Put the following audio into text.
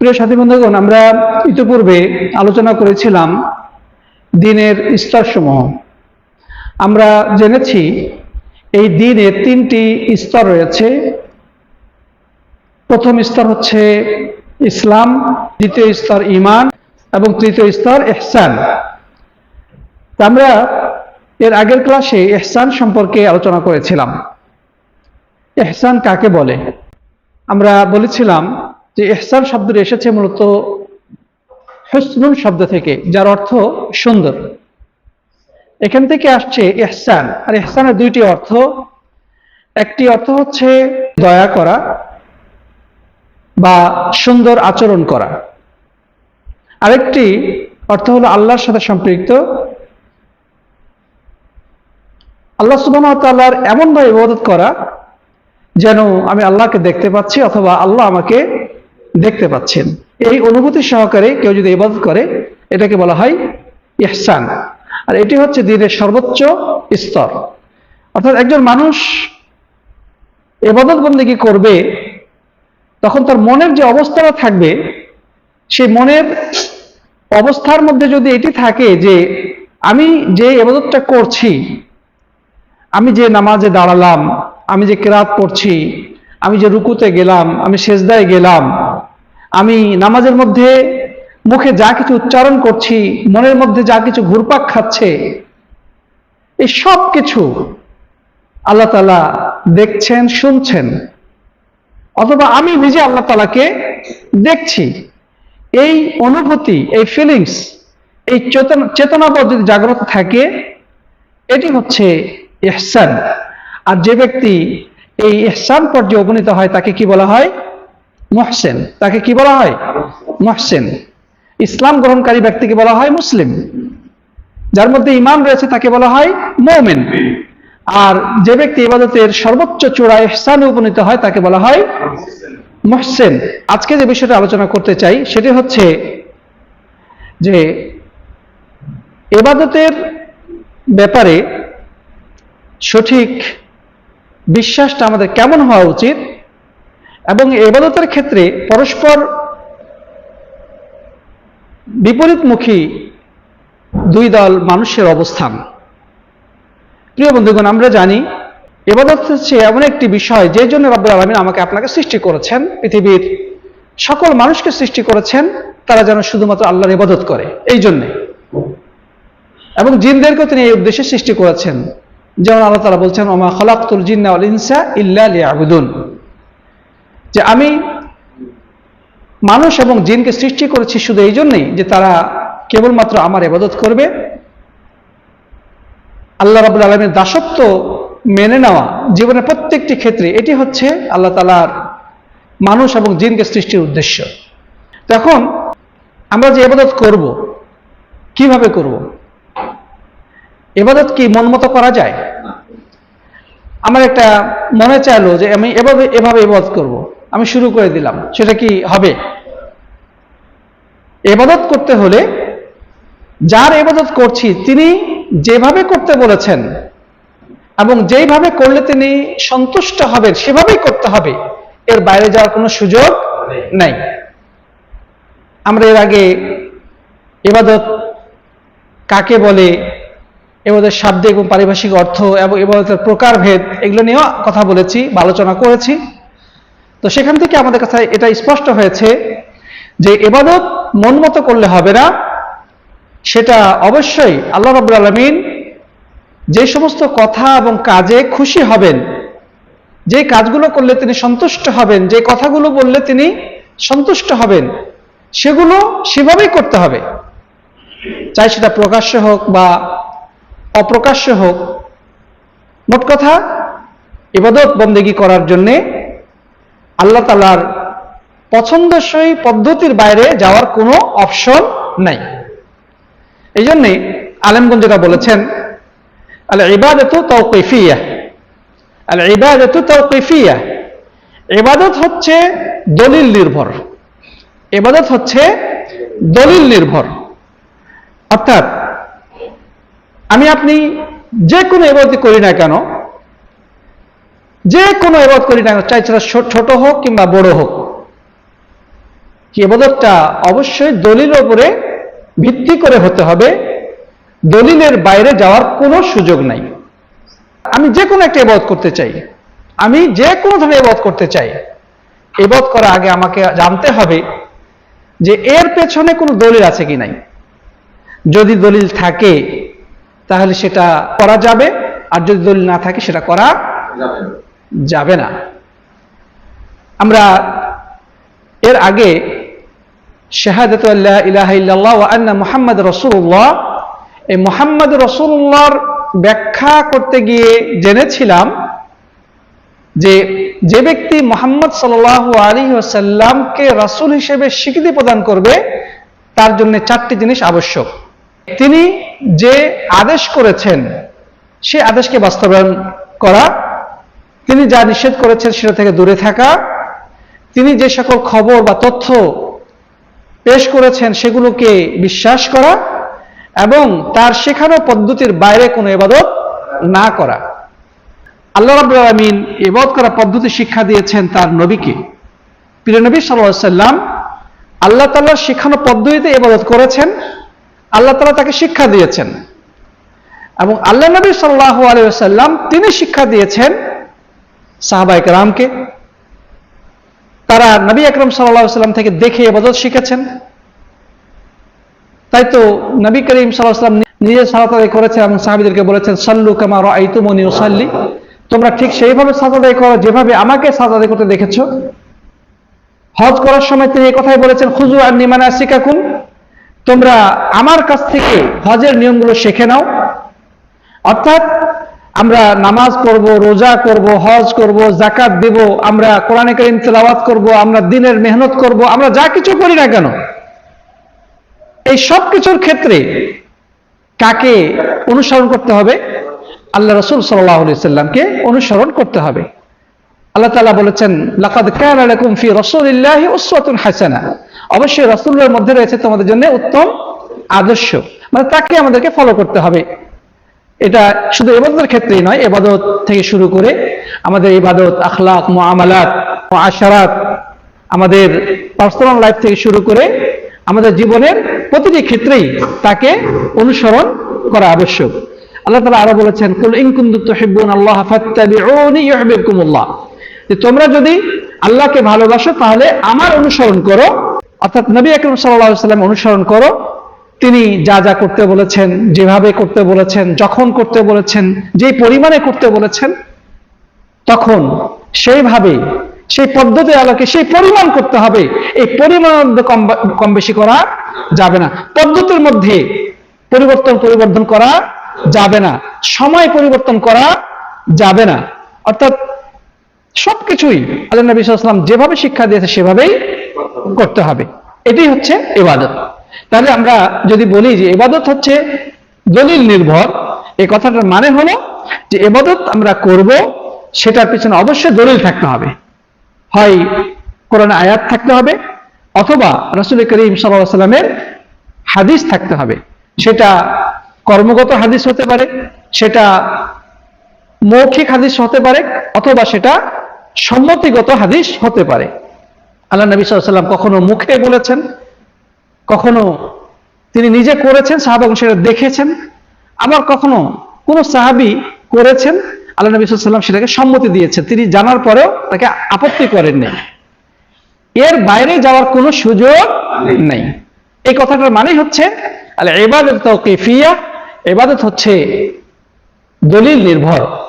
প্রিয় সাথী বন্ধুগণ, আমরা ইতিপূর্বে আলোচনা করেছিলাম দিনের স্তরসমূহ। আমরা জেনেছি এই দিনের তিনটি স্তর রয়েছে। প্রথম স্তর হচ্ছে ইসলাম, দ্বিতীয় স্তর ইমান এবং তৃতীয় স্তর এহসান আমরা এর আগের ক্লাসে এহসান সম্পর্কে আলোচনা করেছিলাম। এহসান কাকে বলে? আমরা বলেছিলাম যে এহসান শব্দটি এসেছে মূলত হুসনুন শব্দ থেকে, যার অর্থ সুন্দর। এখান থেকে আসছে এহসান আর এহসানের দুইটি অর্থ। একটি অর্থ হচ্ছে দয়া করা বা সুন্দর আচরণ করা। আরেকটি অর্থ হলো আল্লাহর সাথে সম্পৃক্ত। আল্লাহ সুবাহর এমনভাবে ইবাদত করা যেন আমি আল্লাহকে দেখতে পাচ্ছি অথবা আল্লাহ আমাকে দেখতে পাচ্ছেন। এই অনুভূতি সহকারে কেউ যদি ইবাদত করে, এটাকে বলা হয় ইহসান। আর এটি হচ্ছে দিনের সর্বোচ্চ স্তর। অর্থাৎ একজন মানুষ এবাদত বন্দিগি করবে, তখন তার মনের যে অবস্থাটা থাকবে সেই মনের অবস্থার মধ্যে যদি এটি থাকে যে আমি যে এবাদতটা করছি, আমি যে নামাজে দাঁড়ালাম, আমি যে কেরাত পড়ছি আমি যে রুকুতে গেলাম, আমি সেজদায় গেলাম, আমি নামাজের মধ্যে মুখে যা কিছু উচ্চারণ করছি, মনের মধ্যে যা কিছু ঘুরপাক খাচ্ছে, এই সব কিছু আল্লাহ তালা দেখছেন, শুনছেন। অথবা আমি নিজে আল্লাহ তালাকে দেখছি। এই অনুভূতি, এই ফিলিংস এই চেতনা, চেতনাবোধ যদি জাগ্রত থাকে, এটি হচ্ছে ইহসান। আর যে ব্যক্তি এই ইহসান পর্যায়ে উপনীত হয়, তাকে কি বলা হয়? মহসেন। তাকে কি বলা হয়? মহসেন। ইসলাম গ্রহণকারী ব্যক্তিকে বলা হয় মুসলিম। যার মধ্যে ইমান রয়েছে, তাকে বলা হয় মোমেন। আর যে ব্যক্তি ইবাদতের সর্বোচ্চ চূড়া ইহসানে উপনীত হয়, তাকে বলা হয় মহসেন। আজকে যে বিষয়টা আলোচনা করতে চাই, সেটি হচ্ছে যে এবাদতের ব্যাপারে সঠিক বিশ্বাসটা আমাদের কেমন হওয়া উচিত? এবং এবাদতের ক্ষেত্রে পরস্পর বিপরীতমুখী দুই দল মানুষের অবস্থান। প্রিয় বন্ধুগণ, আমরা জানি এবাদত হচ্ছে এমন একটি বিষয় যে জন্য রব্বুল আলমিন আমাকে আপনাকে সৃষ্টি করেছেন। পৃথিবীর সকল মানুষকে সৃষ্টি করেছেন, তারা যেন শুধুমাত্র আল্লাহর ইবাদত করে। এই জন্যে এবং জিনদেরকেও তিনি এই উদ্দেশ্যে সৃষ্টি করেছেন। যেমন আল্লাহ তালা বলছেন, ওমা খলাকুল জিন্না ইনসা ইল্লা লিয়াবুদুন। যে আমি মানুষ এবং জিনকে সৃষ্টি করেছি শুধু এই জন্যই যে তারা কেবলমাত্র আমার এবাদত করবে। আল্লাহ রাবুল আলমের দাসত্ব মেনে নেওয়া জীবনের প্রত্যেকটি ক্ষেত্রে এটি হচ্ছে আল্লাহ তালার মানুষ এবং জিনকে সৃষ্টির উদ্দেশ্য। তখন আমরা যে এবাদত করব, কীভাবে করব? এবাদত কি মন মতো করা যায়? আমার একটা মনে চাইলো যে আমি এভাবে এভাবে এবাদত করব। আমি শুরু করে দিলাম। সেটা কি হবে? এবাদত করতে হলে যার এবাদত করছি তিনি যেভাবে করতে বলেছেন এবং যেইভাবে করলে তিনি সন্তুষ্ট হবেন সেভাবেই করতে হবে। এর বাইরে যাওয়ার কোনো সুযোগ নাই। আমরা এর আগে এবাদত কাকে বলে এবাদের শাব্দিক এবং পারিভাষিক অর্থ এবং এবাদতের প্রকারভেদ এগুলো নিয়েও কথা বলেছি বা আলোচনা করেছি। তো সেখান থেকে আমাদের কাছে এটা স্পষ্ট হয়েছে যে এবাদত মন মতো করলে হবে না। সেটা অবশ্যই আল্লাহ রবুল আলমিন যে সমস্ত কথা এবং কাজে খুশি হবেন, যে কাজগুলো করলে তিনি সন্তুষ্ট হবেন, যে কথাগুলো বললে তিনি সন্তুষ্ট হবেন, সেগুলো সেভাবেই করতে হবে। চাই সেটা প্রকাশ্য হোক বা অপ্রকাশ্য হোক। মোট কথা, ইবাদত বন্দেগি করার জন্যে আল্লাহ তালার পছন্দসই পদ্ধতির বাইরে যাওয়ার কোনো অপশন নাই। এই জন্যে আলেমগঞ্জ যেটা বলেছেন আল ইবাদত তৌকিফিয়া আল ইবাদত তৌকিফিয়া এবাদত হচ্ছে দলিল নির্ভর। এবাদত হচ্ছে দলিল নির্ভর। অর্থাৎ আমি আপনি যে কোনো এবাদত করি না কেন, যে কোনো এবাদ করি না কেন, চাই সেটা ছোট হোক কিংবা বড় হোক। কি এবাদতটা অবশ্যই দলিলের উপরে ভিত্তি করে হতে হবে, দলিলের বাইরে যাওয়ার কোনো সুযোগ নাই। আমি যে কোনো একটা এবাদত করতে চাই, আমি যে কোনো ধরনের এবাদত করতে চাই, এবাদত করার আগে আমাকে জানতে হবে যে এর পেছনে কোনো দলিল আছে কি নাই। যদি দলিল থাকে তাহলে সেটা করা যাবে আর যদি দলিল না থাকে সেটা করা যাবে না। আমরা এর আগে শাহাদাত আল্লাহ ইলাহা ইল্লাল্লাহ আন্না মুহাম্মদ রাসূলুল্লাহ এই মুহাম্মদ রাসূলুল্লাহর ব্যাখ্যা করতে গিয়ে জেনেছিলাম যে যে ব্যক্তি মোহাম্মদ সাল্লাল্লাহু আলাইহি ওয়াসাল্লামকে রাসূল হিসেবে স্বীকৃতি প্রদান করবে তার জন্য চারটি জিনিস আবশ্যক। তিনি যে আদেশ করেছেন, সে আদেশকে বাস্তবায়ন করা, তিনি যা নিষেধ করেছেন সেটা থেকে দূরে থাকা, তিনি যে সকল খবর বা তথ্য পেশ করেছেন সেগুলোকে বিশ্বাস করা এবং তার শেখানো পদ্ধতির বাইরে কোনো এবাদত না করা। আল্লাহ রাব্বুল আলামিন ইবাদত করা পদ্ধতি শিক্ষা দিয়েছেন তার নবীকে। প্রিয় নবী সাল্লাম আল্লাহ তাআলার শেখানো পদ্ধতিতে ইবাদত করেছেন। আল্লাহ তাআলা তাকে শিক্ষা দিয়েছেন। এবং আল্লাহ নবী সাল্লাল্লাহু আলাইহি ওয়াসাল্লাম তিনি শিক্ষা দিয়েছেন সাহাবায়ে কেরামকে। তারা নবী আকরম আলাইহি সাল্লাম থেকে দেখে ইবাদত শিখেছেন। তাই তো নবী করিম আলাইহি সাল্লাম নিজে সালাত করেছেন এবং সাহাবীদেরকে বলেছেন, সাল্লু কামা রাআইতুমুনি উসাল্লি। তোমরা ঠিক সেইভাবে আদায় করো, যেভাবে আমাকে আদায় করতে দেখেছ। হজ করার সময় তিনি কথাই বলেছেন খুজু আর নিমানা শিকাকুম তোমরা আমার কাছ থেকে হজের নিয়মগুলো শিখে নাও। অর্থাৎ আমরা নামাজ পড়ব, রোজা করব, হজ করব জাকাত দেব, আমরা কোরআনে কারিম তেলাওয়াত করব, আমরা দিনের মেহনত করব, আমরা যা কিছু করি না কেন? এই সব কিছুর ক্ষেত্রে কাকে অনুসরণ করতে হবে? আল্লাহ রসুল সাল্লাহ অনুসরণ করতে হবে। আল্লাহ তালা বলেছেন, লাকাদ কানা লাকুম ফি হাসানা। অবশ্যই রাসূলের মধ্যে রয়েছে তোমাদের জন্য উত্তম আদর্শ। মানে তাকে আমাদেরকে ফলো করতে হবে। এটা শুধু এবাদতের ক্ষেত্রেই নয় এবাদত থেকে শুরু করে আমাদের ইবাদত, আখলাক, মুআমালাত আশারাত আমাদের পার্সোনাল লাইফ থেকে শুরু করে আমাদের জীবনের প্রতিটি ক্ষেত্রেই তাকে অনুসরণ করা আবশ্যক। আল্লাহ তালা আরও বলেছেন, কুল ইন কুনতুম আল্লাহ যে তোমরা যদি আল্লাহকে ভালোবাসো, তাহলে আমার অনুসরণ করো অর্থাৎ নবী আকরম আলাইহি সাল্লাম অনুসরণ করো। তিনি যা যা করতে বলেছেন, যেভাবে করতে বলেছেন, যখন করতে বলেছেন যে পরিমাণে করতে বলেছেন, তখন সেইভাবে, সেই পদ্ধতি আলোকে সেই পরিমাণ করতে হবে। এই পরিমাণ কম বেশি করা যাবে না। পদ্ধতির মধ্যে পরিবর্তন পরিবর্তন করা যাবে না। সময় পরিবর্তন করা যাবে না। অর্থাৎ সবকিছুই আল্লাহ নবী সাল্লাম যেভাবে শিক্ষা দিয়েছে, সেভাবেই করতে হবে। এটি হচ্ছে ইবাদত। তাহলে আমরা যদি বলি যে ইবাদত হচ্ছে দলিল নির্ভর, এই কথাটার মানে হলো যে এবাদত আমরা করব, সেটার পিছনে অবশ্যই দলিল থাকতে হবে। হয় কোরআন আয়াত থাকতে হবে, অথবা রসুল করিম সাল্লামের হাদিস থাকতে হবে। সেটা কর্মগত হাদিস হতে পারে, সেটা মৌখিক হাদিস হতে পারে, অথবা সেটা সম্মতিগত হাদিস হতে পারে। আল্লাহ নবী সাল্লাম কখনো মুখে বলেছেন? কখনো তিনি নিজে করেছেন, সাহাবা সেটা দেখেছেন? আবার কখনো কোনো সাহাবি করেছেন? আল্লাহ নবী সাল্লাম সেটাকে সম্মতি দিয়েছেন। তিনি জানার পরেও তাকে আপত্তি করেননি। এর বাইরে যাওয়ার কোনো সুযোগ নেই। এই কথাটার মানে হচ্ছে আল্লাহ তৌকিফিয়া এবাদত হচ্ছে দলিল নির্ভর।